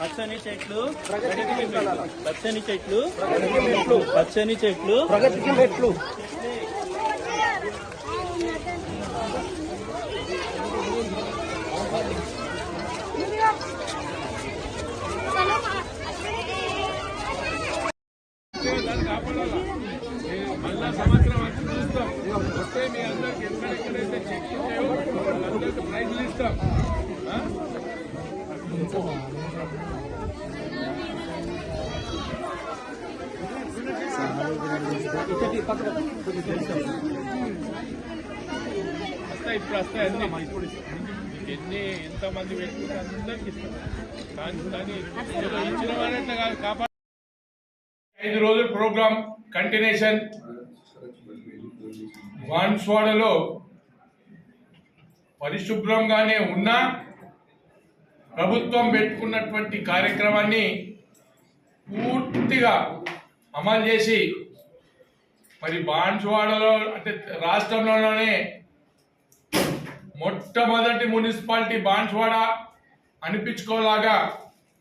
పచ్చని చెట్లు పచ్చని చెట్లు పచ్చని చెట్లు ప్రగతికి మెట్లు సంవత్సరం వచ్చి చూస్తాం. వస్తే మీ అందరికి ఎక్కడెక్కడైతే చెక్ ఉన్నాయో వాళ్ళందరికీ ప్రైజ్లు ఇస్తాం. వస్తాయి ఇప్పుడు వస్తాయి అన్ని. ఇప్పుడు ఎన్ని ఎంతమంది పెట్టుకుంటే అందరికి ఇస్తాం. కానీ కానీ ఇచ్చిన వారంటే కాదు కాపాడు. ఐదు రోజుల ప్రోగ్రామ్ కంటిన్యూషన్ బాన్స్వాడలో పరిశుభ్రంగానే ఉన్నా ప్రభుత్వం పెట్టుకున్నటువంటి కార్యక్రమాన్ని పూర్తిగా అమలు చేసి మరి బాన్స్వాడలో అంటే రాష్ట్రంలోనే మొట్టమొదటి మున్సిపాలిటీ బాన్స్వాడ అనిపించుకోలాగా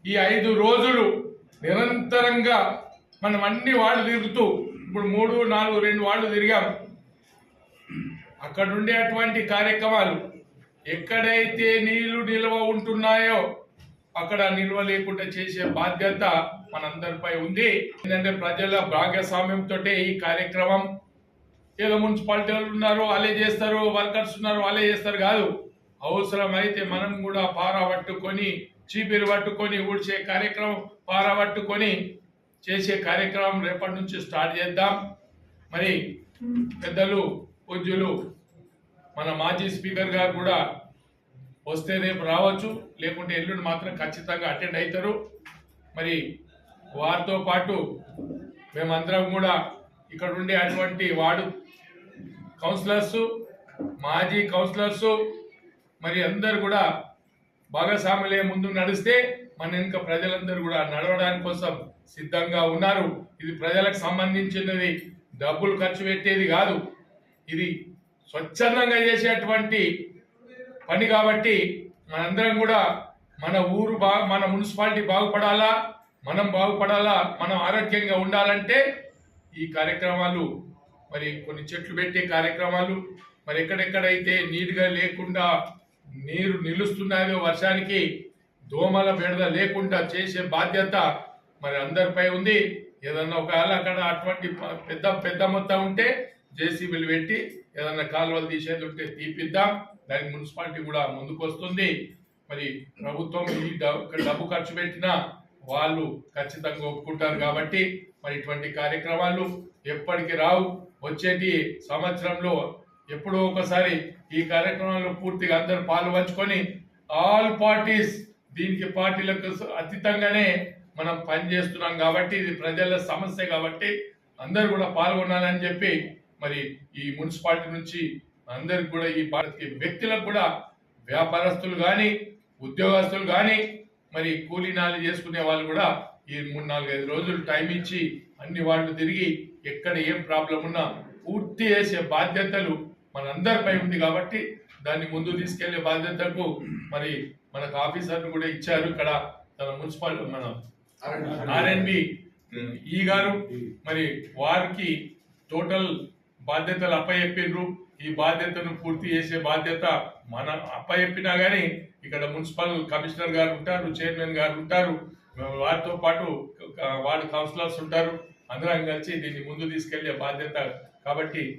ఈ ఐదు రోజులు నిరంతరంగా మనం అన్ని వాళ్ళు తిరుగుతూ ఇప్పుడు మూడు నాలుగు రెండు వాళ్ళు తిరిగాం. అక్కడ ఉండేటువంటి కార్యక్రమాలు ఎక్కడైతే నీళ్ళు నిల్వ ఉంటున్నాయో అక్కడ నిల్వ లేకుండా చేసే బాధ్యత మనందరిపై ఉంది. ఏంటంటే ప్రజల భాగస్వామ్యంతో ఈ కార్యక్రమం. ఏదో మున్సిపాలిటీ వాళ్ళు ఉన్నారు వాళ్ళే చేస్తారు వర్కర్స్ ఉన్నారు వాళ్ళే చేస్తారు కాదు. అవసరమైతే మనం కూడా పారా పట్టుకొని చీపిరి పట్టుకొని ఊడ్చే కార్యక్రమం పారా పట్టుకొని చేసే కార్యక్రమం రేపటి నుంచి స్టార్ట్ చేద్దాం. మరి పెద్దలు పూజ్యులు మన మాజీ స్పీకర్ గారు కూడా వస్తే రేపు రావచ్చు. లేకుంటే ఎల్లుండి మాత్రం ఖచ్చితంగా అటెండ్ అవుతారు మరి వారితో పాటు మేమందరం కూడా ఇక్కడ ఉండే అటువంటి వార్డు కౌన్సిలర్స్ మాజీ కౌన్సిలర్స్ మరి అందరు కూడా భాగస్వాములే ముందు నడిస్తే మన వెనుక ప్రజలందరూ కూడా నడవడానికి కోసం సిద్ధంగా ఉన్నారు. ఇది ప్రజలకు సంబంధించినది. డబ్బులు ఖర్చు పెట్టేది కాదు. ఇది స్వచ్ఛందంగా చేసేటువంటి పని కాబట్టి మనందరం కూడా మన ఊరు బా మన మున్సిపాలిటీ బాగుపడాలా మనం బాగుపడాలా మనం ఆరోగ్యంగా ఉండాలంటే ఈ కార్యక్రమాలు మరి కొన్ని చెట్లు పెట్టే కార్యక్రమాలు మరి ఎక్కడెక్కడైతే నీట్గా లేకుండా నీరు నిలుస్తున్నాయో వర్షానికి దోమల బెడద లేకుండా చేసే బాధ్యత మరి అందరిపై ఉంది. ఏదన్నా ఒకవేళ అక్కడ అటువంటి పెద్ద పెద్ద మొత్తం ఉంటే జేసీబీలు పెట్టి ఏదన్నా కాలువలు తీసేది ఉంటే తీపిద్దాం. దానికి మున్సిపాలిటీ కూడా ముందుకొస్తుంది. మరి ప్రభుత్వం ఈ డబ్బు ఖర్చు పెట్టినా వాళ్ళు ఖచ్చితంగా ఒప్పుకుంటారు కాబట్టి మరి ఇటువంటి కార్యక్రమాలు ఎప్పటికి రావు. వచ్చేటి సంవత్సరంలో ఎప్పుడో ఒకసారి ఈ కార్యక్రమంలో పూర్తిగా అందరూ పాలు పంచుకొని ఆల్ పార్టీస్ దీనికి పార్టీలకు అతీతంగానే మనం పనిచేస్తున్నాం కాబట్టి ఇది ప్రజల సమస్య కాబట్టి అందరూ కూడా పాల్గొనాలని చెప్పి మరి ఈ మున్సిపాలిటీ నుంచి అందరికి కూడా ఈ భారతీయ వ్యక్తులకు కూడా వ్యాపారస్తులు కానీ ఉద్యోగస్తులు కానీ మరి కూలీ నాలి చేసుకునే వాళ్ళు కూడా ఈ మూడు నాలుగు ఐదు రోజులు టైం ఇచ్చి అన్ని వాళ్ళు తిరిగి ఎక్కడ ఏం ప్రాబ్లం ఉన్నా పూర్తి చేసే బాధ్యతలు మనందరిపై ఉంది కాబట్టి దాన్ని ముందు తీసుకెళ్ళే బాధ్యతకు మరి మనకు ఆఫీసర్లు కూడా ఇచ్చారు ఇక్కడ తన మున్సిపల్ మన ఆర్ఎన్బి ఈ గారు మరి వారికి టోటల్ బాధ్యతలు అప్పయెప్పిండ్రు ఈ బాధ్యతను పూర్తి చేసే బాధ్యత మన అప్పయెప్పినా కానీ ఇక్కడ మున్సిపల్ కమిషనర్ గారు ఉంటారు చైర్మన్ గారు ఉంటారు. వారితో పాటు వార్డు కౌన్సిలర్స్ ఉంటారు. అందరం కలిసి దీన్ని ముందు తీసుకెళ్ళే బాధ్యత కాబట్టి